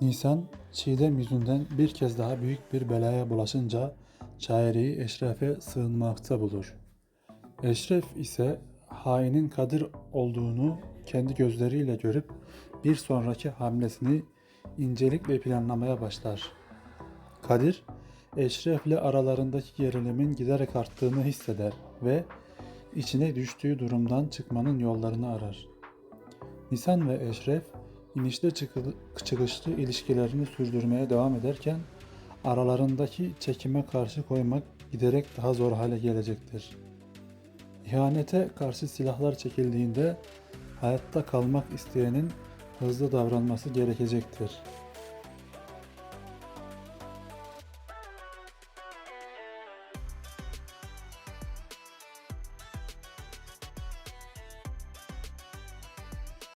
Nisan, Çiğdem yüzünden bir kez daha büyük bir belaya bulaşınca Çayri'yi Eşref'e sığınmakta bulur. Eşref ise hainin Kadir olduğunu kendi gözleriyle görüp bir sonraki hamlesini incelikle planlamaya başlar. Kadir, Eşref'le aralarındaki gerilimin giderek arttığını hisseder ve içine düştüğü durumdan çıkmanın yollarını arar. Nisan ve Eşref inişli çıkı- çıkışlı ilişkilerini sürdürmeye devam ederken aralarındaki çekime karşı koymak giderek daha zor hale gelecektir. İhanete karşı silahlar çekildiğinde hayatta kalmak isteyenin hızlı davranması gerekecektir.